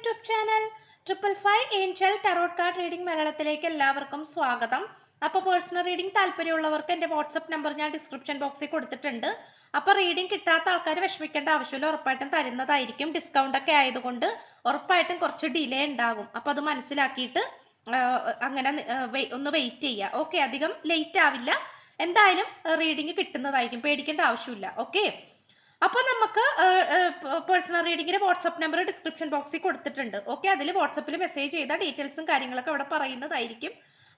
YouTube channel triple five angel tarot card reading മലയാളത്തിലേക്ക് എല്ലാവർക്കും സ്വാഗതം. അപ്പോൾ പേഴ്സണൽ റീഡിംഗ് താല്പര്യമുള്ളവർക്ക് എന്റെ വാട്സപ്പ് നമ്പർ ഞാൻ ഡിസ്ക്രിപ്ഷൻ ബോക്സിൽ കൊടുത്തിട്ടുണ്ട്. അപ്പോൾ റീഡിംഗ് കിട്ടാത്ത ആൾക്കാർ വിഷമിക്കേണ്ട ആവശ്യമില്ല ഉറപ്പായിട്ടും തരുന്നതായിരിക്കും. ഡിസ്കൗണ്ട് ഒക്കെ ആയതുകൊണ്ട് ഉറപ്പായിട്ടും കുറച്ച് ഡിലേ ഉണ്ടാകും. അപ്പോൾ അത് മനസ്സിലാക്കിയിട്ട് അങ്ങനെ ഒന്ന് വെയിറ്റ് ചെയ്യുക ഓക്കെ അധികം ലേറ്റ് ആവില്ല. എന്തായാലും റീഡിംഗ് കിട്ടുന്നതായിരിക്കും പേടിക്കേണ്ട ആവശ്യമില്ല. ഓക്കെ? അപ്പോൾ നമുക്ക് പേഴ്സണൽ റീഡിങ്ങിന്റെ വാട്സപ്പ് നമ്പർ ഡിസ്ക്രിപ്ഷൻ ബോക്സിൽ കൊടുത്തിട്ടുണ്ട്. ഓക്കെ അതിൽ വാട്സപ്പിൽ മെസ്സേജ് ചെയ്ത ഡീറ്റെയിൽസും കാര്യങ്ങളൊക്കെ അവിടെ പറയുന്നതായിരിക്കും.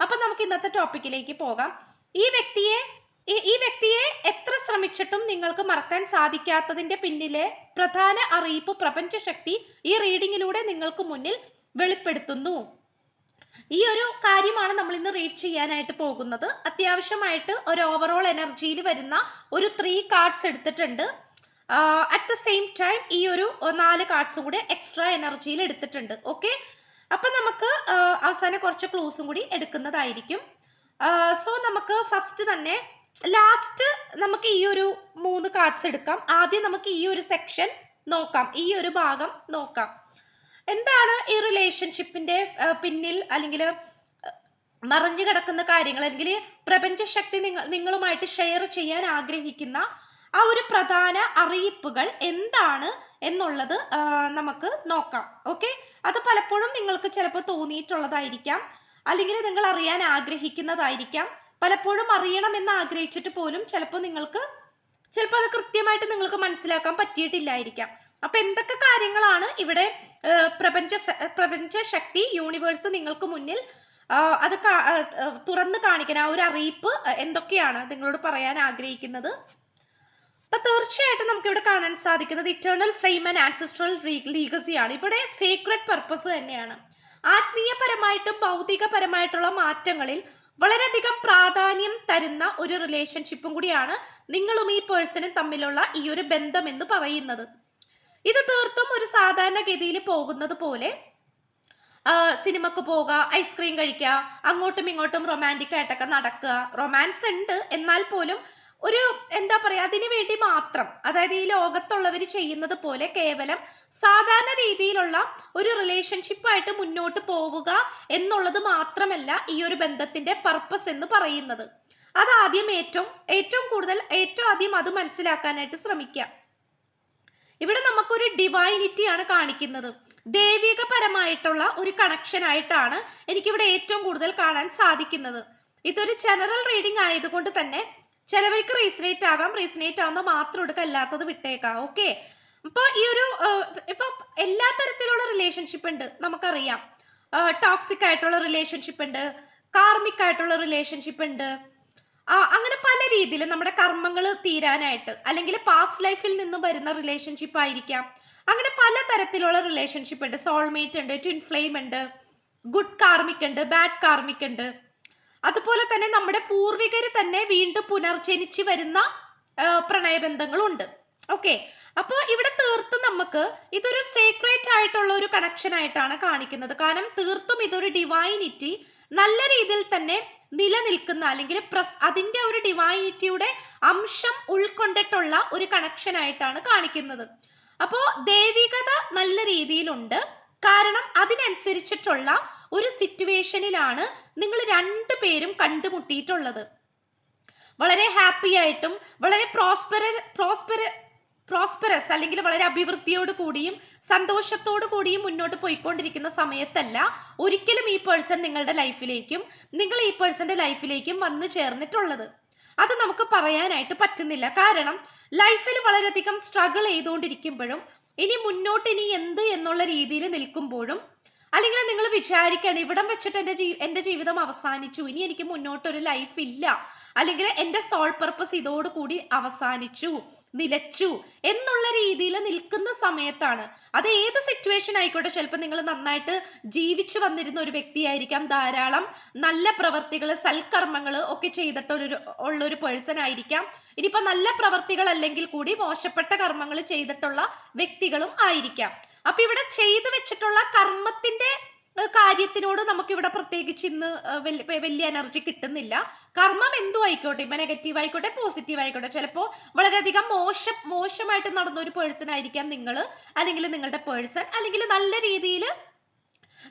അപ്പം നമുക്ക് ഇന്നത്തെ ടോപ്പിക്കിലേക്ക് പോകാം. ഈ വ്യക്തിയെ ഈ- ഈ വ്യക്തിയെ എത്ര ശ്രമിച്ചിട്ടും നിങ്ങൾക്ക് മറക്കാൻ സാധിക്കാത്തതിന്റെ പിന്നിലെ പ്രധാന അറിയിപ്പ് പ്രപഞ്ചശക്തി ഈ റീഡിങ്ങിലൂടെ നിങ്ങൾക്ക് മുന്നിൽ വെളിപ്പെടുത്തുന്നു. ഈ ഒരു കാര്യമാണ് നമ്മൾ ഇന്ന് റീഡ് ചെയ്യാനായിട്ട് പോകുന്നത്. അത്യാവശ്യമായിട്ട് ഒരു ഓവറോൾ എനർജിയിൽ വരുന്ന ഒരു ത്രീ കാർഡ്സ് എടുത്തിട്ടുണ്ട്. അറ്റ് ദ സെയിം ടൈം ഈ ഒരു നാല് കാർഡ്സും കൂടി എക്സ്ട്രാ എനർജിയിൽ എടുത്തിട്ടുണ്ട്. ഓക്കെ അപ്പൊ നമുക്ക് അവസാനം കുറച്ച് ക്ലൂസും കൂടി എടുക്കുന്നതായിരിക്കും. സോ നമുക്ക് ഫസ്റ്റ് തന്നെ ലാസ്റ്റ് നമുക്ക് ഈ ഒരു മൂന്ന് കാർഡ്സ് എടുക്കാം. ആദ്യം നമുക്ക് ഈ ഒരു സെക്ഷൻ നോക്കാം. ഈ ഒരു ഭാഗം നോക്കാം. എന്താണ് ഈ റിലേഷൻഷിപ്പിന്റെ പിന്നിൽ അല്ലെങ്കിൽ മറഞ്ഞു കിടക്കുന്ന കാര്യങ്ങൾ അല്ലെങ്കിൽ പ്രപഞ്ചശക്തി നിങ്ങൾ നിങ്ങളുമായിട്ട് ഷെയർ ചെയ്യാൻ ആഗ്രഹിക്കുന്ന ആ ഒരു പ്രധാന അറിയിപ്പുകൾ എന്താണ് എന്നുള്ളത് നമുക്ക് നോക്കാം. ഓക്കെ? അത് പലപ്പോഴും നിങ്ങൾക്ക് ചിലപ്പോൾ തോന്നിയിട്ടുള്ളതായിരിക്കാം. അല്ലെങ്കിൽ നിങ്ങൾ അറിയാൻ ആഗ്രഹിക്കുന്നതായിരിക്കാം. പലപ്പോഴും അറിയണം എന്ന് ആഗ്രഹിച്ചിട്ട് പോലും ചിലപ്പോൾ നിങ്ങൾക്ക് ചിലപ്പോൾ അത് കൃത്യമായിട്ട് നിങ്ങൾക്ക് മനസ്സിലാക്കാൻ പറ്റിയിട്ടില്ലായിരിക്കാം. അപ്പൊ എന്തൊക്കെ കാര്യങ്ങളാണ് ഇവിടെ പ്രപഞ്ച പ്രപഞ്ച ശക്തി യൂണിവേഴ്സ് നിങ്ങൾക്ക് മുന്നിൽ അത് തുറന്ന് കാണിക്കുന്ന ആ ഒരു അറിയിപ്പ് എന്തൊക്കെയാണ് നിങ്ങളോട് പറയാൻ ആഗ്രഹിക്കുന്നത്? അപ്പൊ തീർച്ചയായിട്ടും നമുക്ക് ഇവിടെ കാണാൻ സാധിക്കുന്നത് eternal flame and ancestral legacy ആണ്. ഇവിടെ സീക്രട്ട് പർപ്പസ് തന്നെയാണ്. ആത്മീയപരമായിട്ടും ഭൗതികപരമായിട്ടുള്ള മാറ്റങ്ങളിൽ വളരെയധികം പ്രാധാന്യം തരുന്ന ഒരു റിലേഷൻഷിപ്പും കൂടിയാണ് നിങ്ങളും ഈ പേഴ്സണും തമ്മിലുള്ള ഈ ഒരു ബന്ധം എന്ന് പറയുന്നത്. ഇത് തീർത്തും ഒരു സാധാരണഗതിയിൽ പോകുന്നത് പോലെ സിനിമക്ക് പോകുക ഐസ്ക്രീം കഴിക്കുക അങ്ങോട്ടും ഇങ്ങോട്ടും റൊമാന്റിക് ആയിട്ടൊക്കെ നടക്കുക. റൊമാൻസ് ഉണ്ട്. എന്നാൽ പോലും ഒരു എന്താ പറയാ അതിനു വേണ്ടി മാത്രം അതായത് ഈ ലോകത്തുള്ളവർ ചെയ്യുന്നത് പോലെ കേവലം സാധാരണ രീതിയിലുള്ള ഒരു റിലേഷൻഷിപ്പായിട്ട് മുന്നോട്ട് പോവുക എന്നുള്ളത് മാത്രമല്ല ഈ ഒരു ബന്ധത്തിന്റെ പർപ്പസ് എന്ന് പറയുന്നത്. ആദ്യം ഏറ്റവും ഏറ്റവും കൂടുതൽ ഏറ്റവും ആദ്യം അത് മനസ്സിലാക്കാനായിട്ട് ശ്രമിക്കുക. ഇവിടെ നമുക്കൊരു ഡിവൈനിറ്റി ആണ് കാണിക്കുന്നത്. ദൈവികപരമായിട്ടുള്ള ഒരു കണക്ഷൻ ആയിട്ടാണ് എനിക്കിവിടെ ഏറ്റവും കൂടുതൽ കാണാൻ സാധിക്കുന്നത്. ഇതൊരു ജനറൽ റീഡിംഗ് ആയതുകൊണ്ട് തന്നെ ചിലവർക്ക് റീസണേറ്റ് ആകാം. റീസണേറ്റ് ആവുന്ന മാത്രം എടുക്കുക അല്ലാത്തത് വിട്ടേക്കാം. ഓക്കെ അപ്പോൾ ഈ ഒരു ഇപ്പൊ എല്ലാ തരത്തിലുള്ള റിലേഷൻഷിപ്പ് ഉണ്ട് നമുക്കറിയാം. ടോക്സിക് ആയിട്ടുള്ള റിലേഷൻഷിപ്പ് ഉണ്ട്. കാർമിക് ആയിട്ടുള്ള റിലേഷൻഷിപ്പ് ഉണ്ട്. അങ്ങനെ പല രീതിയിൽ നമ്മുടെ കർമ്മങ്ങൾ തീരാനായിട്ട് അല്ലെങ്കിൽ പാസ്റ്റ് ലൈഫിൽ നിന്ന് വരുന്ന റിലേഷൻഷിപ്പ് ആയിരിക്കാം. അങ്ങനെ പല തരത്തിലുള്ള റിലേഷൻഷിപ്പ് ഉണ്ട്. സോൾമേറ്റ് ഉണ്ട് ട്വിൻ ഫ്ലെയിം ഉണ്ട് ഗുഡ് കാർമിക് ഉണ്ട് ബാഡ് കാർമിക് ഉണ്ട്. അതുപോലെ തന്നെ നമ്മുടെ പൂർവികർ തന്നെ വീണ്ടും പുനർജനിച്ച് വരുന്ന പ്രണയബന്ധങ്ങളുണ്ട്. ഓക്കെ. അപ്പോൾ ഇവിടെ തീർത്തും നമുക്ക് ഇതൊരു സീക്രറ്റ് ആയിട്ടുള്ള ഒരു കണക്ഷൻ ആയിട്ടാണ് കാണിക്കുന്നത്. കാരണം തീർത്തും ഇതൊരു ഡിവൈനിറ്റി നല്ല രീതിയിൽ തന്നെ നിലനിൽക്കുന്ന അല്ലെങ്കിൽ പ്രസ് അതിന്റെ ഒരു ഡിവൈനിറ്റിയുടെ അംശം ഉൾക്കൊണ്ടിട്ടുള്ള ഒരു കണക്ഷൻ ആയിട്ടാണ് കാണിക്കുന്നത്. അപ്പോൾ ദൈവികത നല്ല രീതിയിലുണ്ട്. കാരണം അതിനനുസരിച്ചിട്ടുള്ള ഒരു സിറ്റുവേഷനിലാണ് നിങ്ങൾ രണ്ടു പേരും കണ്ടുമുട്ടിയിട്ടുള്ളത്. വളരെ ഹാപ്പി ആയിട്ടും വളരെ പ്രോസ്പെര പ്രോസ്പെര പ്രോസ്പെറസ് അല്ലെങ്കിൽ വളരെ അഭിവൃദ്ധിയോട് കൂടിയും സന്തോഷത്തോടു കൂടിയും മുന്നോട്ട് പോയിക്കൊണ്ടിരിക്കുന്ന സമയത്തല്ല ഒരിക്കലും ഈ പേഴ്സൺ നിങ്ങളുടെ ലൈഫിലേക്കും നിങ്ങൾ ഈ പേഴ്സന്റെ ലൈഫിലേക്കും വന്നു ചേർന്നിട്ടുള്ളത്. അത് നമുക്ക് പറയാനായിട്ട് പറ്റുന്നില്ല. കാരണം ലൈഫിൽ വളരെയധികം സ്ട്രഗിൾ ചെയ്തുകൊണ്ടിരിക്കുമ്പോഴും ഇനി മുന്നോട്ട് ഇനി എന്ത് എന്നുള്ള രീതിയിൽ നിൽക്കുമ്പോഴും അല്ലെങ്കിൽ നിങ്ങൾ വിചാരിക്കണം ഇവിടം വെച്ചിട്ട് എന്റെ ജീ എന്റെ ജീവിതം അവസാനിച്ചു. ഇനി എനിക്ക് മുന്നോട്ടൊരു ലൈഫ് ഇല്ല. അല്ലെങ്കിൽ എന്റെ സോൾ പർപ്പസ് ഇതോടുകൂടി അവസാനിച്ചു. നിലച്ചു എന്നുള്ള രീതിയിൽ നിൽക്കുന്ന സമയത്താണ്. അത് ഏത് സിറ്റുവേഷൻ ആയിക്കോട്ടെ ചിലപ്പോൾ നിങ്ങൾ നന്നായിട്ട് ജീവിച്ചു വന്നിരുന്ന ഒരു വ്യക്തിയായിരിക്കാം ധാരാളം നല്ല പ്രവർത്തികൾ സൽക്കർമ്മങ്ങൾ ഒക്കെ ചെയ്തിട്ടൊരു ഉള്ള ഒരു പേഴ്സൺ ആയിരിക്കാം. ഇനിയിപ്പോ നല്ല പ്രവർത്തികൾ അല്ലെങ്കിൽ കൂടി മോശപ്പെട്ട കർമ്മങ്ങൾ ചെയ്തിട്ടുള്ള വ്യക്തികളും ആയിരിക്കാം. അപ്പൊ ഇവിടെ ചെയ്തു വെച്ചിട്ടുള്ള കർമ്മത്തിന്റെ കാര്യത്തിനോട് നമുക്കിവിടെ പ്രത്യേകിച്ച് ഇന്ന് വലിയ എനർജി കിട്ടുന്നില്ല. കർമ്മം എന്തു ആയിക്കോട്ടെ ഇപ്പൊ നെഗറ്റീവ് ആയിക്കോട്ടെ പോസിറ്റീവ് ആയിക്കോട്ടെ. ചിലപ്പോൾ വളരെയധികം മോശം മോശമായിട്ട് നടന്ന ഒരു പേഴ്സൺ ആയിരിക്കാം നിങ്ങൾ അല്ലെങ്കിൽ നിങ്ങളുടെ പേഴ്സൺ അല്ലെങ്കിൽ നല്ല രീതിയിൽ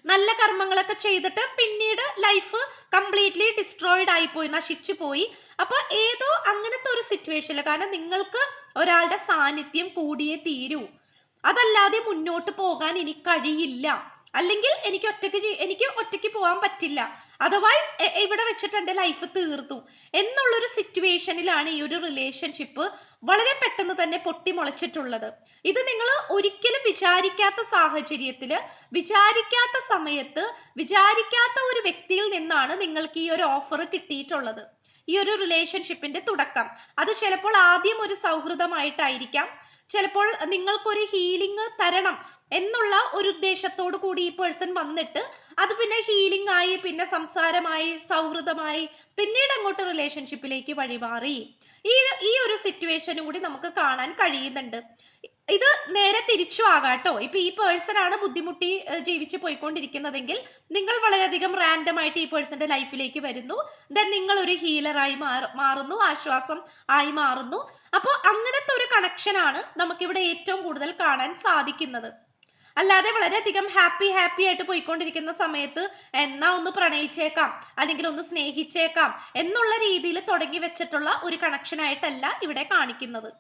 നല്ല കർമ്മങ്ങളൊക്കെ ചെയ്തിട്ട് പിന്നീട് ലൈഫ് കംപ്ലീറ്റ്ലി ഡിസ്ട്രോയിഡ് ആയിപ്പോയി നശിച്ചു പോയി. അപ്പൊ ഏതോ അങ്ങനത്തെ ഒരു സിറ്റുവേഷനിൽ കാരണം നിങ്ങൾക്ക് ഒരാളുടെ സാന്നിധ്യം കൂടിയേ തീരൂ. അതല്ലാതെ മുന്നോട്ട് പോകാൻ ഇനി കഴിയില്ല. അല്ലെങ്കിൽ എനിക്ക് ഒറ്റയ്ക്ക് എനിക്ക് ഒറ്റയ്ക്ക് പോകാൻ പറ്റില്ല. അതർവൈസ് ഇവിടെ വെച്ചിട്ട് എന്റെ ലൈഫ് തീർന്നു. എന്നുള്ളൊരു സിറ്റുവേഷനിലാണ് ഈ ഒരു റിലേഷൻഷിപ്പ് വളരെ പെട്ടെന്ന് തന്നെ പൊട്ടിമുളച്ചിട്ടുള്ളത്. ഇത് നിങ്ങൾ ഒരിക്കലും വിചാരിക്കാത്ത സാഹചര്യത്തിൽ വിചാരിക്കാത്ത സമയത്ത് വിചാരിക്കാത്ത ഒരു വ്യക്തിയിൽ നിന്നാണ് നിങ്ങൾക്ക് ഈ ഒരു ഓഫർ കിട്ടിയിട്ടുള്ളത്. ഈ ഒരു റിലേഷൻഷിപ്പിന്റെ തുടക്കം. അത് ചിലപ്പോൾ ആദ്യം ഒരു സൗഹൃദമായിട്ടായിരിക്കാം. ചിലപ്പോൾ നിങ്ങൾക്കൊരു ഹീലിംഗ് തരണം എന്നുള്ള ഒരു ഉദ്ദേശത്തോടു കൂടി ഈ പേഴ്സൺ വന്നിട്ട് അത് പിന്നെ ഹീലിംഗ് ആയി പിന്നെ സംസാരമായി സൗഹൃദമായി പിന്നീട് അങ്ങോട്ട് റിലേഷൻഷിപ്പിലേക്ക് വഴിമാറി. ഈ ഈ ഒരു സിറ്റുവേഷനും കൂടി നമുക്ക് കാണാൻ കഴിയുന്നുണ്ട്. ഇത് നേരെ തിരിച്ചു ആകാട്ടോ ഇപ്പൊ ഈ പേഴ്സൺ ആണ് ബുദ്ധിമുട്ടി ജീവിച്ചു പോയിക്കൊണ്ടിരിക്കുന്നതെങ്കിൽ നിങ്ങൾ വളരെയധികം റാൻഡം ആയിട്ട് ഈ പേഴ്സന്റെ ലൈഫിലേക്ക് വരുന്നു. ദെൻ നിങ്ങൾ ഒരു ഹീലറായി മാറുന്നു ആശ്വാസം ആയി മാറുന്നു. അപ്പോൾ അങ്ങനത്തെ ഒരു കണക്ഷനാണ് നമുക്കിവിടെ ഏറ്റവും കൂടുതൽ കാണാൻ സാധിക്കുന്നത്. അല്ലാതെ വളരെയധികം ഹാപ്പി ഹാപ്പി ആയിട്ട് പോയിക്കൊണ്ടിരിക്കുന്ന സമയത്ത് എന്നാ ഒന്ന് പ്രണയിച്ചേക്കാം അല്ലെങ്കിൽ ഒന്ന് സ്നേഹിച്ചേക്കാം എന്നുള്ള രീതിയിൽ തുടങ്ങി വെച്ചിട്ടുള്ള ഒരു കണക്ഷൻ ആയിട്ടല്ല ഇവിടെ കാണിക്കുന്നത്.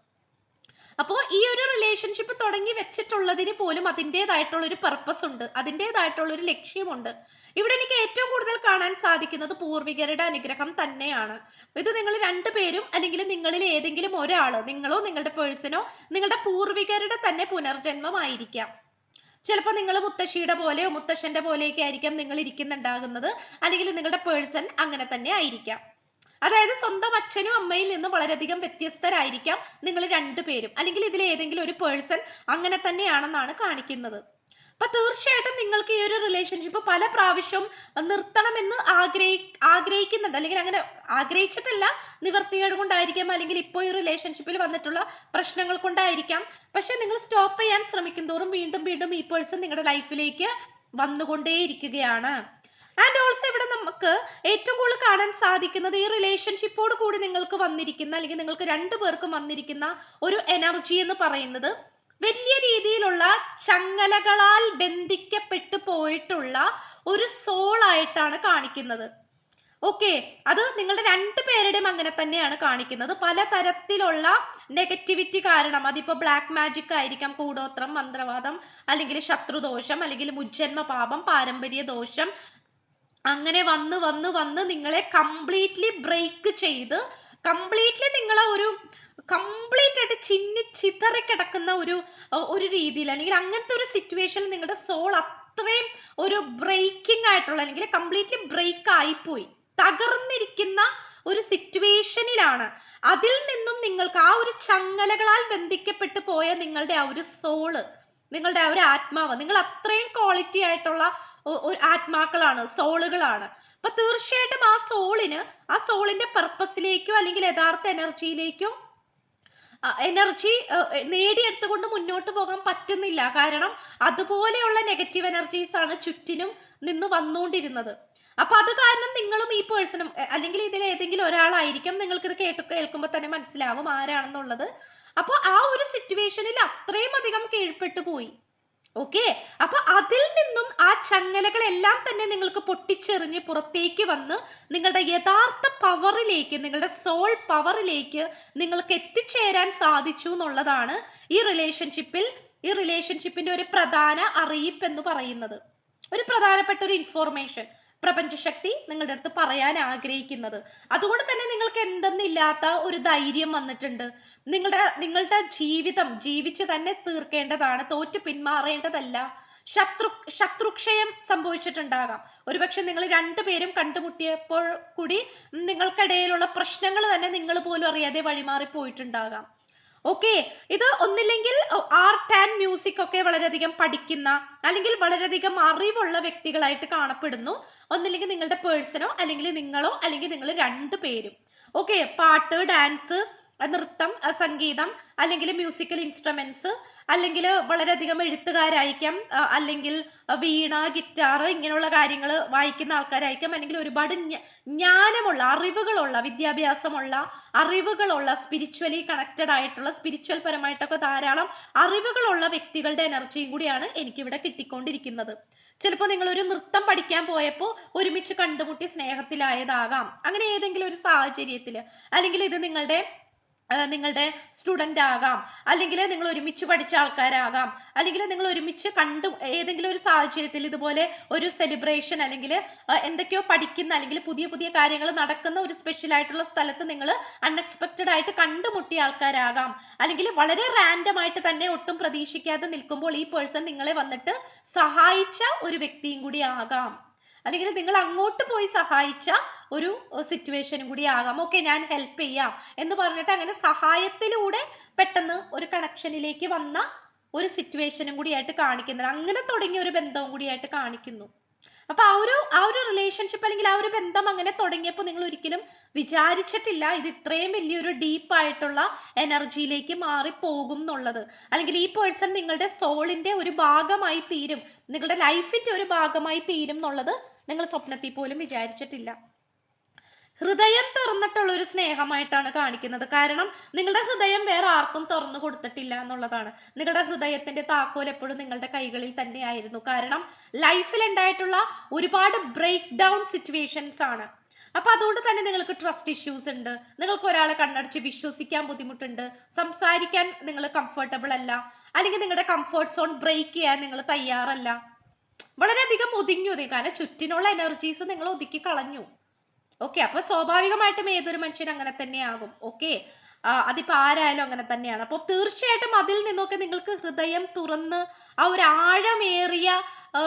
അപ്പോൾ ഈ ഒരു റിലേഷൻഷിപ്പ് തുടങ്ങി വെച്ചിട്ടുള്ളതിന് പോലും അതിന്റെതായിട്ടുള്ള ഒരു പർപ്പസ് ഉണ്ട്. അതിന്റെതായിട്ടുള്ള ഒരു ലക്ഷ്യമുണ്ട്. ഇവിടെ എനിക്ക് ഏറ്റവും കൂടുതൽ കാണാൻ സാധിക്കുന്നത് പൂർവികരുടെ അനുഗ്രഹം തന്നെയാണ്. ഇത് നിങ്ങൾ രണ്ടുപേരും അല്ലെങ്കിൽ നിങ്ങളിൽ ഏതെങ്കിലും ഒരാൾ നിങ്ങളോ നിങ്ങളുടെ പേഴ്സണോ നിങ്ങളുടെ പൂർവികരുടെ തന്നെ പുനർജന്മമായിരിക്കാം. ചിലപ്പോൾ നിങ്ങൾ മുത്തശ്ശിയുടെ പോലെയോ മുത്തശ്ശന്റെ പോലെയൊക്കെ ആയിരിക്കാം നിങ്ങൾ ഇരിക്കുന്നുണ്ടാകുന്നത്. അല്ലെങ്കിൽ നിങ്ങളുടെ പേഴ്സൺ അങ്ങനെ തന്നെ ആയിരിക്കാം. അതായത് സ്വന്തം അച്ഛനും അമ്മയിൽ നിന്നും വളരെയധികം വ്യത്യസ്തരായിരിക്കാം നിങ്ങൾ രണ്ടുപേരും. അല്ലെങ്കിൽ ഇതിൽ ഏതെങ്കിലും ഒരു പേഴ്സൺ അങ്ങനെ തന്നെയാണെന്നാണ് കാണിക്കുന്നത്. അപ്പൊ തീർച്ചയായിട്ടും നിങ്ങൾക്ക് ഈ ഒരു റിലേഷൻഷിപ്പ് പല പ്രാവശ്യം നിർത്തണമെന്ന് ആഗ്രഹി ആഗ്രഹിക്കുന്നുണ്ട്. അല്ലെങ്കിൽ അങ്ങനെ ആഗ്രഹിച്ചിട്ടല്ല നിവർത്തികേട് കൊണ്ടായിരിക്കാം. അല്ലെങ്കിൽ ഇപ്പോൾ ഈ റിലേഷൻഷിപ്പിൽ വന്നിട്ടുള്ള പ്രശ്നങ്ങൾ കൊണ്ടായിരിക്കാം. പക്ഷെ നിങ്ങൾ സ്റ്റോപ്പ് ചെയ്യാൻ ശ്രമിക്കും തോറും വീണ്ടും വീണ്ടും ഈ പേഴ്സൺ നിങ്ങളുടെ ലൈഫിലേക്ക് വന്നുകൊണ്ടേയിരിക്കുകയാണ്. ആൻഡ് ഓൾസോ ഇവിടെ നമുക്ക് ഏറ്റവും കൂടുതൽ കാണാൻ സാധിക്കുന്നത് ഈ റിലേഷൻഷിപ്പോട് കൂടി നിങ്ങൾക്ക് വന്നിരിക്കുന്ന അല്ലെങ്കിൽ നിങ്ങൾക്ക് രണ്ടു പേർക്കും വന്നിരിക്കുന്ന ഒരു എനർജി എന്ന് പറയുന്നത് വലിയ രീതിയിലുള്ള ചങ്ങലകളാൽ ബന്ധിക്കപ്പെട്ടു പോയിട്ടുള്ള ഒരു സോൾ ആയിട്ടാണ് കാണിക്കുന്നത്. ഓക്കെ അത് നിങ്ങളുടെ രണ്ടു പേരുടെയും അങ്ങനെ തന്നെയാണ് കാണിക്കുന്നത്. പലതരത്തിലുള്ള നെഗറ്റിവിറ്റി കാരണം അതിപ്പോ ബ്ലാക്ക് മാജിക് ആയിരിക്കാം കൂടോത്രം മന്ത്രവാദം അല്ലെങ്കിൽ ശത്രുദോഷം അല്ലെങ്കിൽ മുജ്ജന്മ പാപം പാരമ്പര്യ ദോഷം അങ്ങനെ വന്ന് വന്ന് വന്ന് നിങ്ങളെ കംപ്ലീറ്റ്ലി ബ്രേക്ക് ചെയ്ത് കംപ്ലീറ്റ്ലി നിങ്ങളെ ഒരു കംപ്ലീറ്റ് ആയിട്ട് ചിന്നി ചിതറി കിടക്കുന്ന ഒരു ഒരു രീതിയിൽ അല്ലെങ്കിൽ അങ്ങനത്തെ ഒരു സിറ്റുവേഷൻ നിങ്ങളുടെ സോൾ അത്രയും ഒരു ബ്രേക്കിംഗ് ആയിട്ടുള്ള അല്ലെങ്കിൽ കംപ്ലീറ്റ്ലി ബ്രേക്ക് ആയിപ്പോയി. തകർന്നിരിക്കുന്ന ഒരു സിറ്റുവേഷനിലാണ് അതിൽ നിന്നും നിങ്ങൾക്ക് ആ ഒരു ചങ്ങലകളാൽ ബന്ധിക്കപ്പെട്ടു പോയ നിങ്ങളുടെ ആ ഒരു സോൾ നിങ്ങളുടെ ആ ഒരു ആത്മാവ് നിങ്ങൾ അത്രയും ക്വാളിറ്റി ആയിട്ടുള്ള ആത്മാക്കളാണ് സോളുകളാണ്. അപ്പൊ തീർച്ചയായിട്ടും ആ സോളിന് ആ സോളിന്റെ പർപ്പസിലേക്കോ അല്ലെങ്കിൽ യഥാർത്ഥ എനർജിയിലേക്കോ എനർജി നേടിയെടുത്തുകൊണ്ട് മുന്നോട്ട് പോകാൻ പറ്റുന്നില്ല. കാരണം അതുപോലെയുള്ള നെഗറ്റീവ് എനർജീസ് ആണ് ചുറ്റിനും നിന്ന് വന്നുകൊണ്ടിരുന്നത്. അപ്പൊ അത് കാരണം നിങ്ങളും ഈ പേഴ്സണും അല്ലെങ്കിൽ ഇതിൽ ഏതെങ്കിലും ഒരാളായിരിക്കും നിങ്ങൾക്ക് ഇത് കേട്ട് കേൾക്കുമ്പോൾ തന്നെ മനസ്സിലാവും ആരാണെന്നുള്ളത്. അപ്പോൾ ആ ഒരു സിറ്റുവേഷനിൽ അത്രയും അധികം കീഴ്പ്പെട്ടു പോയി. ഓക്കെ അപ്പൊ അതിൽ നിന്നും ആ ചങ്ങലകളെല്ലാം തന്നെ നിങ്ങൾക്ക് പൊട്ടിച്ചെറിഞ്ഞ് പുറത്തേക്ക് വന്ന് നിങ്ങളുടെ യഥാർത്ഥ പവറിലേക്ക് നിങ്ങളുടെ സോൾ പവറിലേക്ക് നിങ്ങൾക്ക് എത്തിച്ചേരാൻ സാധിച്ചു എന്നുള്ളതാണ് ഈ റിലേഷൻഷിപ്പിൽ ഈ റിലേഷൻഷിപ്പിന്റെ ഒരു പ്രധാന അറിയിപ്പ് എന്ന് പറയുന്നത്. ഒരു പ്രധാനപ്പെട്ട ഒരു ഇൻഫോർമേഷൻ പ്രപഞ്ചശക്തി നിങ്ങളുടെ അടുത്ത് പറയാൻ ആഗ്രഹിക്കുന്നത്. അതുകൊണ്ട് തന്നെ നിങ്ങൾക്ക് എന്തെന്നില്ലാത്ത ഒരു ധൈര്യം വന്നിട്ടുണ്ട്. നിങ്ങളുടെ നിങ്ങളുടെ ജീവിതം ജീവിച്ച് തന്നെ തീർക്കേണ്ടതാണ് തോറ്റ് പിന്മാറേണ്ടതല്ല. ശത്രു ശത്രുക്ഷയം സംഭവിച്ചിട്ടുണ്ടാകാം. ഒരുപക്ഷെ നിങ്ങൾ രണ്ടുപേരും കണ്ടുമുട്ടിയപ്പോൾ കൂടി നിങ്ങൾക്കിടയിലുള്ള പ്രശ്നങ്ങൾ തന്നെ നിങ്ങൾ പോലും അറിയാതെ വഴിമാറി പോയിട്ടുണ്ടാകാം. ഓക്കെ ഇത് ഒന്നില്ലെങ്കിൽ ആർട്ട് ആൻഡ് മ്യൂസിക് ഒക്കെ വളരെയധികം പഠിക്കുന്ന അല്ലെങ്കിൽ വളരെയധികം അറിവുള്ള വ്യക്തികളായിട്ട് കാണപ്പെടുന്നു. ഒന്നില്ലെങ്കിൽ നിങ്ങളുടെ പേഴ്സണോ അല്ലെങ്കിൽ നിങ്ങളോ അല്ലെങ്കിൽ നിങ്ങൾ രണ്ടു പേരും. ഓക്കെ പാട്ട് ഡാൻസ് നൃത്തം സംഗീതം അല്ലെങ്കിൽ മ്യൂസിക്കൽ ഇൻസ്ട്രുമെന്റ്സ് അല്ലെങ്കിൽ വളരെയധികം എഴുത്തുകാരായിരിക്കാം അല്ലെങ്കിൽ വീണ ഗിറ്റാർ ഇങ്ങനെയുള്ള കാര്യങ്ങൾ വായിക്കുന്ന ആൾക്കാരായിരിക്കാം. അല്ലെങ്കിൽ ഒരുപാട് ജ്ഞ- ജ്ഞാനമുള്ള അറിവുകളുള്ള വിദ്യാഭ്യാസമുള്ള അറിവുകളുള്ള സ്പിരിച്വലി കണക്റ്റഡ് ആയിട്ടുള്ള സ്പിരിച്വൽ പരമായിട്ടൊക്കെ ധാരാളം അറിവുകളുള്ള വ്യക്തികളുടെ എനർജിയും കൂടിയാണ് എനിക്കിവിടെ കിട്ടിക്കൊണ്ടിരിക്കുന്നത്. ചിലപ്പോൾ നിങ്ങൾ ഒരു നൃത്തം പഠിക്കാൻ പോയപ്പോൾ ഒരുമിച്ച് കണ്ടുമുട്ടി സ്നേഹത്തിലായതാകാം. അങ്ങനെ ഏതെങ്കിലും ഒരു സാഹചര്യത്തിൽ അല്ലെങ്കിൽ ഇത് നിങ്ങളുടെ നിങ്ങളുടെ സ്റ്റുഡന്റ് ആകാം. അല്ലെങ്കിൽ നിങ്ങൾ ഒരുമിച്ച് പഠിച്ച ആൾക്കാരാകാം. അല്ലെങ്കിൽ നിങ്ങൾ ഒരുമിച്ച് കണ്ടു ഏതെങ്കിലും ഒരു സാഹചര്യത്തിൽ ഇതുപോലെ ഒരു സെലിബ്രേഷൻ അല്ലെങ്കിൽ എന്തൊക്കെയോ പഠിക്കുന്ന അല്ലെങ്കിൽ പുതിയ പുതിയ കാര്യങ്ങൾ നടക്കുന്ന ഒരു സ്പെഷ്യൽ ആയിട്ടുള്ള സ്ഥലത്ത് നിങ്ങൾ അൺഎക്സ്പെക്റ്റഡ് ആയിട്ട് കണ്ടുമുട്ടിയ ആൾക്കാരാകാം. അല്ലെങ്കിൽ വളരെ റാൻഡം ആയിട്ട് തന്നെ ഒട്ടും പ്രതീക്ഷിക്കാതെ നിൽക്കുമ്പോൾ ഈ പേഴ്സൺ നിങ്ങളെ വന്നിട്ട് സഹായിച്ച ഒരു വ്യക്തിയും കൂടി ആകാം. അല്ലെങ്കിൽ നിങ്ങൾ അങ്ങോട്ട് പോയി സഹായിച്ച ഒരു സിറ്റുവേഷനും കൂടി ആകാം. ഓക്കെ ഞാൻ ഹെൽപ്പ് ചെയ്യാം എന്ന് പറഞ്ഞിട്ട് അങ്ങനെ സഹായത്തിലൂടെ പെട്ടെന്ന് ഒരു കണക്ഷനിലേക്ക് വന്ന ഒരു സിറ്റുവേഷനും കൂടി ആയിട്ട് കാണിക്കുന്നത്. അങ്ങനെ തുടങ്ങിയ ഒരു ബന്ധവും കൂടി ആയിട്ട് കാണിക്കുന്നു. അപ്പൊ ആ ഒരു ആ ഒരു റിലേഷൻഷിപ്പ് അല്ലെങ്കിൽ ആ ഒരു ബന്ധം അങ്ങനെ തുടങ്ങിയപ്പോൾ നിങ്ങൾ ഒരിക്കലും വിചാരിച്ചിട്ടില്ല ഇത് ഇത്രയും വലിയൊരു ഡീപ്പ് ആയിട്ടുള്ള എനർജിയിലേക്ക് മാറിപ്പോകും എന്നുള്ളത്. അല്ലെങ്കിൽ ഈ പേഴ്സൺ നിങ്ങളുടെ സോളിന്റെ ഒരു ഭാഗമായി തീരും. നിങ്ങളുടെ ലൈഫിന്റെ ഒരു ഭാഗമായി തീരും എന്നുള്ളത് നിങ്ങൾ സ്വപ്നത്തിൽ പോലും വിചാരിച്ചിട്ടില്ല. ഹൃദയം തുറന്നിട്ടുള്ള ഒരു സ്നേഹമായിട്ടാണ് കാണിക്കുന്നത്. കാരണം നിങ്ങളുടെ ഹൃദയം വേറെ ആർക്കും തുറന്നു കൊടുത്തിട്ടില്ല എന്നുള്ളതാണ്. നിങ്ങളുടെ ഹൃദയത്തിന്റെ താക്കോൽ എപ്പോഴും നിങ്ങളുടെ കൈകളിൽ തന്നെയായിരുന്നു. കാരണം ലൈഫിൽ ഉണ്ടായിട്ടുള്ള ഒരുപാട് ബ്രേക്ക് ഡൗൺ സിറ്റുവേഷൻസ് ആണ്. അപ്പൊ അതുകൊണ്ട് തന്നെ നിങ്ങൾക്ക് ട്രസ്റ്റ് ഇഷ്യൂസ് ഉണ്ട്. നിങ്ങൾക്ക് ഒരാളെ കണ്ണടച്ച് വിശ്വസിക്കാൻ ബുദ്ധിമുട്ടുണ്ട്. സംസാരിക്കാൻ നിങ്ങൾ കംഫർട്ടബിൾ അല്ല. അല്ലെങ്കിൽ നിങ്ങളുടെ കംഫർട്ട് സോൺ ബ്രേക്ക് ചെയ്യാൻ നിങ്ങൾ തയ്യാറല്ല. വളരെയധികം ഒതുങ്ങി ഒതുങ്ങി. കാരണം ചുറ്റിനുള്ള എനർജീസ് നിങ്ങൾ ഒതുക്കി കളഞ്ഞു. ഓക്കെ അപ്പൊ സ്വാഭാവികമായിട്ടും ഏതൊരു മനുഷ്യൻ അങ്ങനെ തന്നെയാകും. ഓക്കെ അതിപ്പോ ആരായാലും അങ്ങനെ തന്നെയാണ്. അപ്പോൾ തീർച്ചയായിട്ടും അതിൽ നിന്നൊക്കെ നിങ്ങൾക്ക് ഹൃദയം തുറന്ന് ആ ഒരു ആഴമേറിയ ആ,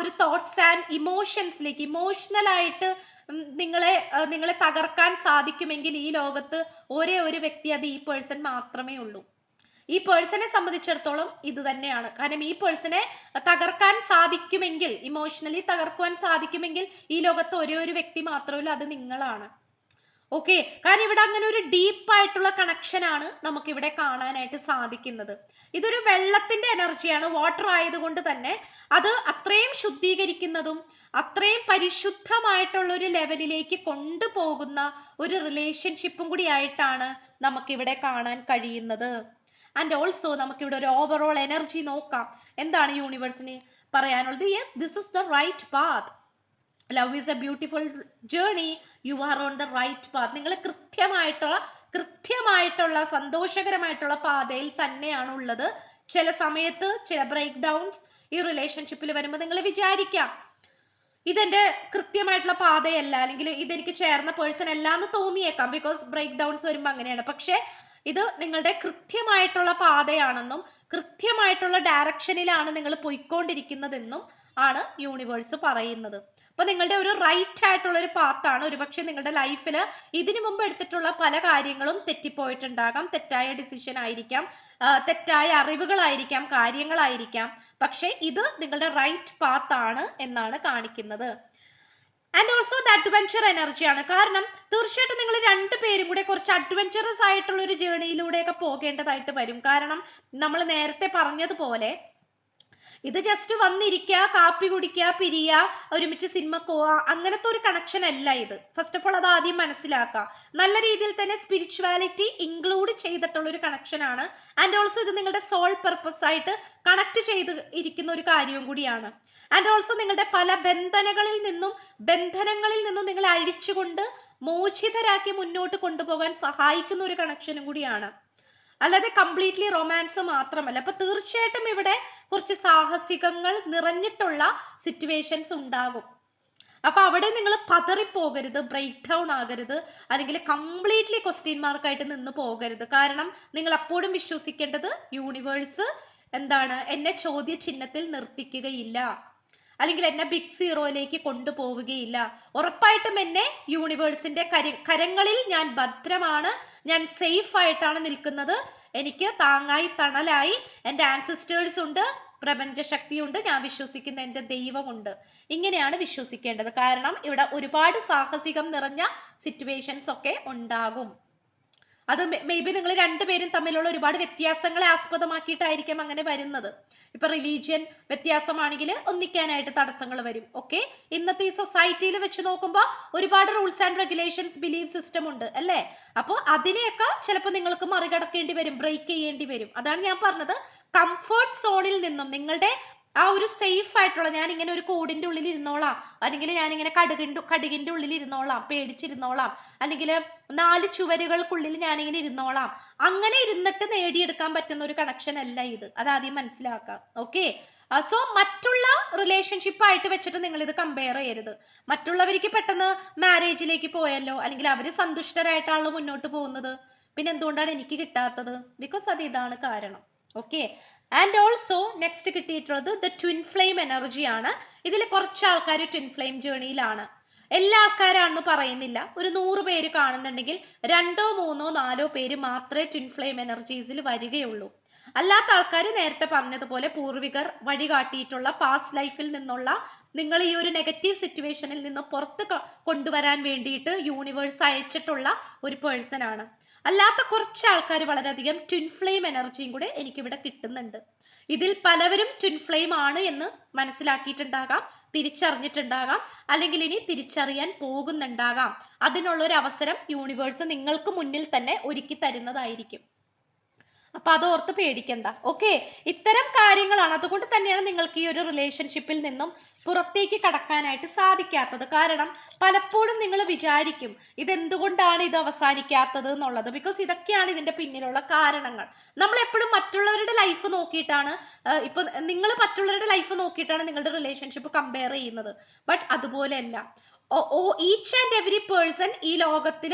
ഒരു തോട്ട്സ് ആൻഡ് ഇമോഷൻസിലേക്ക് ഇമോഷണൽ ആയിട്ട് നിങ്ങളെ നിങ്ങളെ തകർക്കാൻ സാധിക്കുമെങ്കിൽ ഈ ലോകത്ത് ഒരേ ഒരു വ്യക്തി അത് ഈ പേഴ്സൺ മാത്രമേ ഉള്ളൂ. ഈ പേഴ്സണെ സംബന്ധിച്ചിടത്തോളം ഇത് തന്നെയാണ്. കാരണം ഈ പേഴ്സണെ തകർക്കാൻ സാധിക്കുമെങ്കിൽ ഇമോഷണലി തകർക്കുവാൻ സാധിക്കുമെങ്കിൽ ഈ ലോകത്ത് ഒരേ ഒരു വ്യക്തി മാത്രമല്ല അത് നിങ്ങളാണ്. ഓക്കെ കാരണം ഇവിടെ അങ്ങനെ ഒരു ഡീപ്പ് ആയിട്ടുള്ള കണക്ഷൻ ആണ് നമുക്ക് ഇവിടെ കാണാനായിട്ട് സാധിക്കുന്നത്. ഇതൊരു വെള്ളത്തിന്റെ എനർജിയാണ് വാട്ടർ ആയതുകൊണ്ട് തന്നെ അത് അത്രയും ശുദ്ധീകരിക്കുന്നതും അത്രയും പരിശുദ്ധമായിട്ടുള്ള ഒരു ലെവലിലേക്ക് കൊണ്ടുപോകുന്ന ഒരു റിലേഷൻഷിപ്പും കൂടി ആയിട്ടാണ് നമുക്കിവിടെ കാണാൻ കഴിയുന്നത്. ആൻഡ് ഓൾസോ നമുക്കിവിടെ ഒരു ഓവറോൾ എനർജി നോക്കാം. എന്താണ് യൂണിവേഴ്സിന് പറയാനുള്ളത്? Yes this is the right path love is a beautiful journey you are on the right path നിങ്ങൾ കൃത്യമായിട്ടുള്ള കൃത്യമായിട്ടുള്ള സന്തോഷകരമായിട്ടുള്ള പാതയിൽ തന്നെയാണ് ഉള്ളത്. ചില സമയത്ത് ചില ബ്രേക്ക് ഡൗൺസ് ഈ റിലേഷൻഷിപ്പിൽ വരുമ്പോൾ നിങ്ങൾ വിചാരിക്കാം ഇതെന്റെ കൃത്യമായിട്ടുള്ള പാതയല്ല അല്ലെങ്കിൽ ഇതെനിക്ക് ചേർന്ന പേഴ്സൺ അല്ല എന്ന് തോന്നിയേക്കാം. ബിക്കോസ് ബ്രേക്ക് ഡൗൺസ് വരുമ്പോൾ അങ്ങനെയാണ്. പക്ഷെ ഇത് നിങ്ങളുടെ കൃത്യമായിട്ടുള്ള പാതയാണെന്നും കൃത്യമായിട്ടുള്ള ഡയറക്ഷനിലാണ് നിങ്ങൾ പോയിക്കൊണ്ടിരിക്കുന്നതെന്നും ആണ് യൂണിവേഴ്സ് പറയുന്നത്. അപ്പൊ നിങ്ങളുടെ ഒരു റൈറ്റ് ആയിട്ടുള്ള ഒരു പാത്താണ് ഒരുപക്ഷെ നിങ്ങളുടെ ലൈഫിൽ ഇതിനു മുമ്പ് എടുത്തിട്ടുള്ള പല കാര്യങ്ങളും തെറ്റിപ്പോയിട്ടുണ്ടാകാം. തെറ്റായ ഡിസിഷൻ ആയിരിക്കാം. തെറ്റായ അറിവുകളായിരിക്കാം. കാര്യങ്ങളായിരിക്കാം. പക്ഷെ ഇത് നിങ്ങളുടെ റൈറ്റ് പാത്താണ് എന്നാണ് കാണിക്കുന്നത്. ആൻഡ് ഓൾസോ ദ അഡ്വഞ്ചർ എനർജിയാണ് കാരണം തീർച്ചയായിട്ടും നിങ്ങൾ രണ്ടുപേരും കൂടെ കുറച്ച് അഡ്വഞ്ചറസ് ആയിട്ടുള്ള ഒരു ജേണിയിലൂടെയൊക്കെ പോകേണ്ടതായിട്ട് വരും. കാരണം നമ്മൾ നേരത്തെ പറഞ്ഞതുപോലെ ഇത് ജസ്റ്റ് വന്നിരിക്കുക കാപ്പി കുടിക്കുക പിരിയുക ഒരുമിച്ച് സിനിമ പോവുക അങ്ങനത്തെ ഒരു കണക്ഷൻ അല്ല ഇത്. ഫസ്റ്റ് ഓഫ് ഓൾ അത് ആദ്യം മനസ്സിലാക്കുക. നല്ല രീതിയിൽ തന്നെ സ്പിരിച്വാലിറ്റി ഇൻക്ലൂഡ് ചെയ്തിട്ടുള്ള ഒരു കണക്ഷൻ ആണ്. ആൻഡ് ഓൾസോ ഇത് നിങ്ങളുടെ സോൾ പർപ്പസ് ആയിട്ട് കണക്ട് ചെയ്ത് ഇരിക്കുന്ന ഒരു കാര്യവും കൂടിയാണ്. ആൻഡ് ഓൾസോ നിങ്ങളുടെ പല ബന്ധനകളിൽ നിന്നും ബന്ധനങ്ങളിൽ നിന്നും നിങ്ങളെ അഴിച്ചുകൊണ്ട് മോചിതരാക്കി മുന്നോട്ട് കൊണ്ടുപോകാൻ സഹായിക്കുന്ന ഒരു കണക്ഷനും കൂടിയാണ്. അല്ലാതെ കംപ്ലീറ്റ്ലി റൊമാൻസ് മാത്രമല്ല. അപ്പൊ തീർച്ചയായിട്ടും ഇവിടെ കുറച്ച് സാഹസികങ്ങൾ നിറഞ്ഞിട്ടുള്ള സിറ്റുവേഷൻസ് ഉണ്ടാകും. അപ്പൊ അവിടെ നിങ്ങൾ പതറിപ്പോകരുത് ബ്രേക്ക് ഡൗൺ ആകരുത് അല്ലെങ്കിൽ കംപ്ലീറ്റ്ലി ക്വസ്റ്റ്യൻ മാർക്കായിട്ട് നിന്ന് പോകരുത്. കാരണം നിങ്ങൾ അപ്പോഴും വിശ്വസിക്കേണ്ടത് യൂണിവേഴ്സ് എന്താണ് എന്നെ ചോദ്യചിഹ്നത്തിൽ നിർത്തിക്കുകയില്ല. അല്ലെങ്കിൽ എന്നെ ബിഗ് സീറോയിലേക്ക് കൊണ്ടുപോവുകയില്ല. ഉറപ്പായിട്ടും എന്നെ യൂണിവേഴ്സിന്റെ കര കരങ്ങളിൽ ഞാൻ ഭദ്രമാണ് ഞാൻ സേഫ് ആയിട്ടാണ് നിൽക്കുന്നത്. എനിക്ക് താങ്ങായി തണലായി എന്റെ ആൻസിസ്റ്റേഴ്സ് ഉണ്ട് പ്രപഞ്ച ശക്തിയുണ്ട് ഞാൻ വിശ്വസിക്കുന്ന എന്റെ ദൈവമുണ്ട്. ഇങ്ങനെയാണ് വിശ്വസിക്കേണ്ടത്. കാരണം ഇവിടെ ഒരുപാട് സാഹസികം നിറഞ്ഞ സിറ്റുവേഷൻസ് ഒക്കെ ഉണ്ടാകും. അത് മേ ബി നിങ്ങൾ രണ്ടുപേരും തമ്മിലുള്ള ഒരുപാട് വ്യത്യാസങ്ങളെ ആസ്പദമാക്കിയിട്ടായിരിക്കും അങ്ങനെ വരുന്നത്. ഇപ്പൊ റിലീജിയൻ വ്യത്യാസമാണെങ്കിൽ ഒന്നിക്കാനായിട്ട് തടസ്സങ്ങൾ വരും. ഓക്കെ ഇന്നത്തെ ഈ സൊസൈറ്റിയിൽ വെച്ച് നോക്കുമ്പോൾ ഒരുപാട് rules and regulations believe system ഉണ്ട് അല്ലേ? അപ്പോൾ അതിനെയൊക്കെ ചിലപ്പോൾ നിങ്ങൾക്ക് മറികടക്കേണ്ടി വരും ബ്രേക്ക് ചെയ്യേണ്ടി വരും. അതാണ് ഞാൻ പറഞ്ഞത്. കംഫർട്ട് സോണിൽ നിന്നും നിങ്ങളുടെ ആ ഒരു സേഫ് ആയിട്ടുള്ള ഞാൻ ഇങ്ങനെ ഒരു കൂടിന്റെ ഉള്ളിൽ ഇരുന്നോളാം. അല്ലെങ്കിൽ ഞാൻ ഇങ്ങനെ കടുകിന്റെ കടുകിന്റെ ഉള്ളിൽ ഇരുന്നോളാം പേടിച്ചിരുന്നോളാം. അല്ലെങ്കിൽ നാല് ചുവരുകൾക്കുള്ളിൽ ഞാനിങ്ങനെ ഇരുന്നോളാം. അങ്ങനെ ഇരുന്നിട്ട് നേടിയെടുക്കാൻ പറ്റുന്ന ഒരു കണക്ഷൻ അല്ല ഇത്. ആദ്യം മനസ്സിലാക്കാം. ഓക്കെ സോ മറ്റുള്ള റിലേഷൻഷിപ്പ് ആയിട്ട് വെച്ചിട്ട് നിങ്ങൾ ഇത് കമ്പയർ ചെയ്യരുത്. മറ്റുള്ളവർക്ക് പെട്ടെന്ന് മാരേജിലേക്ക് പോയല്ലോ അല്ലെങ്കിൽ അവർ സന്തുഷ്ടരായിട്ടാണല്ലോ മുന്നോട്ട് പോകുന്നത്. പിന്നെ എന്തുകൊണ്ടാണ് എനിക്ക് കിട്ടാത്തത്? ബിക്കോസ് അത് ഇതാണ് കാരണം. ഓക്കെ ആൻഡ് ഓൾസോ നെക്സ്റ്റ് കിട്ടിയിട്ടുള്ളത് ദ ട്വിൻ ഫ്ലെയിം എനർജി ആണ്. ഇതിൽ കുറച്ച് ആൾക്കാർ ട്വിൻ ഫ്ലെയിം ജേണിയിലാണ് എല്ലാ ആൾക്കാരാണെന്ന് പറയുന്നില്ല. ഒരു നൂറ് പേര് കാണുന്നുണ്ടെങ്കിൽ രണ്ടോ മൂന്നോ നാലോ പേര് മാത്രമേ ട്വിൻ ഫ്ലെയിം എനർജീസിൽ വരികയുള്ളൂ. അല്ലാത്ത ആൾക്കാർ നേരത്തെ പറഞ്ഞതുപോലെ പൂർവികർ വഴി കാട്ടിയിട്ടുള്ള പാസ്റ്റ് ലൈഫിൽ നിന്നുള്ള നിങ്ങൾ ഈ ഒരു നെഗറ്റീവ് സിറ്റുവേഷനിൽ നിന്ന് പുറത്ത് കൊണ്ടുവരാൻ വേണ്ടിയിട്ട് യൂണിവേഴ്സ് അയച്ചിട്ടുള്ള ഒരു പേഴ്സൺ ആണ്. അല്ലാത്ത കുറച്ച് ആൾക്കാർ വളരെയധികം ട്വിൻ ഫ്ലെയിം എനർജിയും കൂടെ എനിക്കിവിടെ കിട്ടുന്നുണ്ട്. ഇതിൽ പലവരും ട്വിൻ ഫ്ലെയിം ആണ് എന്ന് മനസ്സിലാക്കിയിട്ടുണ്ടാകാം തിരിച്ചറിഞ്ഞിട്ടുണ്ടാകാം അല്ലെങ്കിൽ ഇനി തിരിച്ചറിയാൻ പോകുന്നുണ്ടാകാം. അതിനുള്ള ഒരു അവസരം യൂണിവേഴ്സ് നിങ്ങൾക്ക് മുന്നിൽ തന്നെ ഒരുക്കി തരുന്നതായിരിക്കും. അപ്പൊ അതോർത്ത് പേടിക്കണ്ട. ഓക്കെ ഇത്തരം കാര്യങ്ങളാണ്. അതുകൊണ്ട് തന്നെയാണ് നിങ്ങൾക്ക് ഈ ഒരു റിലേഷൻഷിപ്പിൽ നിന്നും പുറത്തേക്ക് കടക്കാനായിട്ട് സാധിക്കാത്തത്. കാരണം പലപ്പോഴും നിങ്ങൾ വിചാരിക്കും ഇതെന്തുകൊണ്ടാണ് ഇത് അവസാനിക്കാത്തത് എന്നുള്ളത്. ബിക്കോസ് ഇതൊക്കെയാണ് ഇതിന്റെ പിന്നിലുള്ള കാരണങ്ങൾ. നമ്മൾ എപ്പോഴും മറ്റുള്ളവരുടെ ലൈഫ് നോക്കിയിട്ടാണ് ഇപ്പൊ നിങ്ങൾ മറ്റുള്ളവരുടെ ലൈഫ് നോക്കിയിട്ടാണ് നിങ്ങളുടെ റിലേഷൻഷിപ്പ് കമ്പയർ ചെയ്യുന്നത്. ബട്ട് അതുപോലെയല്ല ഈച്ച് ആൻഡ് എവറി പേഴ്സൺ ഈ ലോകത്തിൽ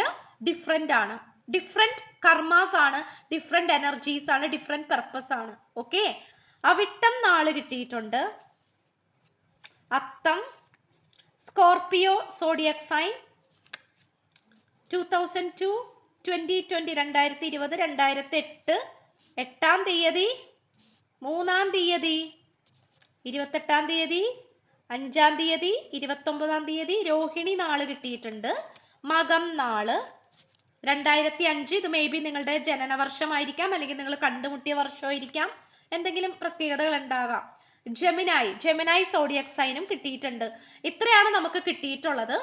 ഡിഫറെന്റ് ആണ്. ഡിഫറെന്റ് കർമാസ് ആണ് ഡിഫറെന്റ് എനർജീസ് ആണ് ഡിഫറെന്റ് പർപ്പസ് ആണ്. ഓക്കെ അവിട്ടം നാൾ കിട്ടിയിട്ടുണ്ട്. Atham Scorpio zodiac sign two thousand two twenty twenty രണ്ടായിരത്തി ഇരുപത് രണ്ടായിരത്തി എട്ട് എട്ടാം തീയതി മൂന്നാം തീയതി ഇരുപത്തെട്ടാം തീയതി അഞ്ചാം തീയതി ഇരുപത്തൊമ്പതാം തീയതി രോഹിണി നാൾ കിട്ടിയിട്ടുണ്ട്. മകം നാൾ. രണ്ടായിരത്തി അഞ്ച് ഇത് മേ ബി നിങ്ങളുടെ ജനന വർഷമായിരിക്കാം അല്ലെങ്കിൽ നിങ്ങൾ കണ്ടുമുട്ടിയ വർഷമായിരിക്കാം. എന്തെങ്കിലും പ്രത്യേകതകൾ ഉണ്ടാകാം ജെമിനായി ജെമിനായി സോഡിയക് സൈനും കിട്ടിയിട്ടുണ്ട്. ഇത്രയാണ് നമുക്ക് കിട്ടിയിട്ടുള്ളത്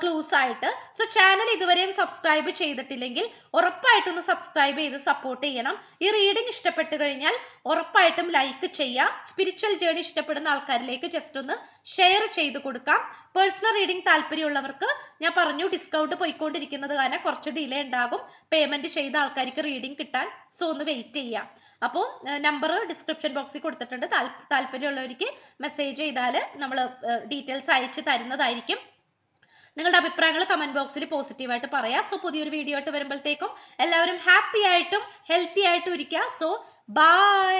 ക്ലൂസ് ആയിട്ട്. സോ ചാനൽ ഇതുവരെയും സബ്സ്ക്രൈബ് ചെയ്തിട്ടില്ലെങ്കിൽ ഉറപ്പായിട്ടൊന്ന് സബ്സ്ക്രൈബ് ചെയ്ത് സപ്പോർട്ട് ചെയ്യണം. ഈ റീഡിംഗ് ഇഷ്ടപ്പെട്ടു കഴിഞ്ഞാൽ ഉറപ്പായിട്ടും ലൈക്ക് ചെയ്യാം. സ്പിരിച്വൽ ജേണി ഇഷ്ടപ്പെടുന്ന ആൾക്കാരിലേക്ക് ജസ്റ്റ് ഒന്ന് ഷെയർ ചെയ്ത് കൊടുക്കാം. പേഴ്സണൽ റീഡിംഗ് താല്പര്യമുള്ളവർക്ക് ഞാൻ പറഞ്ഞു ഡിസ്കൗണ്ട് പോയിക്കൊണ്ടിരിക്കുന്നത് കാരണം കുറച്ച് ഡിലേ ഉണ്ടാകും. പേയ്മെന്റ് ചെയ്ത ആൾക്കാർക്ക് റീഡിംഗ് കിട്ടാൻ. സോ ഒന്ന് വെയിറ്റ് ചെയ്യാം. അപ്പോൾ നമ്പർ ഡിസ്ക്രിപ്ഷൻ ബോക്സിൽ കൊടുത്തിട്ടുണ്ട്. താല്പര്യമുള്ളവർക്ക് മെസ്സേജ് ചെയ്താൽ നമ്മൾ ഡീറ്റെയിൽസ് അയച്ച് തരുന്നതായിരിക്കും. നിങ്ങളുടെ അഭിപ്രായങ്ങൾ കമന്റ് ബോക്സിൽ പോസിറ്റീവായിട്ട് പറയാം. സോ പുതിയൊരു വീഡിയോ ആയിട്ട് വരുമ്പോഴത്തേക്കും എല്ലാവരും ഹാപ്പി ആയിട്ടും ഹെൽത്തി ആയിട്ടും ഇരിക്കുക സോ ബൈ